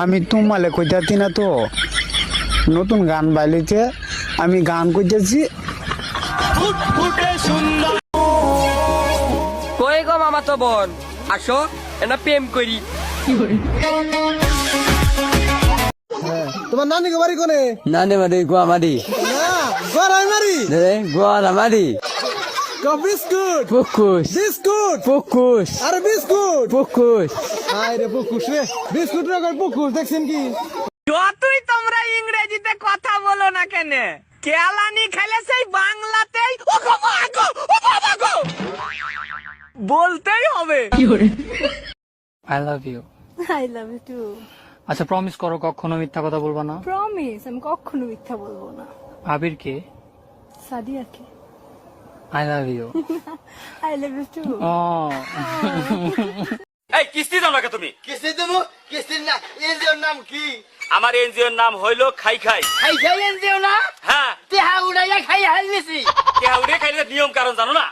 আমি তোমালে কইতাছি না তো নতুন গান বাইলিতে আমি গান কইতেছি। কই গো মামা তো বোন আসো এটা প্রেম করি। তোমার নানি গো বাড়ি কোনে? নানে মারি গোয়া মারি না গড়াই মারি রে গোয়া মারি বিস্কুট পুকুস বিস্কুট পুকুস আরে বিস্কুট আয় রে পুকুস রে। বিস্কুট রে দেখছেন কি? যতই তোমরা ইংরেজিতে কথা বলো না কেন কেলানি খেলে সেই বাংলাতেই ও মা গো, ও বাবা গো। বলতেই হবে। I love you I love you too আচ্ছা প্রমিস করো কখনো মিথ্যা কথা বলবা না। প্রমিস আমি কখনো মিথ্যা বলব না। আবিরকে সাদিয়াকে। I love you I love you too ও এই কিস্তি দাও নাকি তুমি? কিস্তি দেবো? কিস্তি না এনজিওর নাম কি? আমার এনজিওর নাম হইল খাই খাই। খাই খাই এনজিও না? হ্যাঁ। তেহা উড়াইয়া খাই হাল নিছি কে উড়ে খাইলে নিয়ম কারণ জানো না?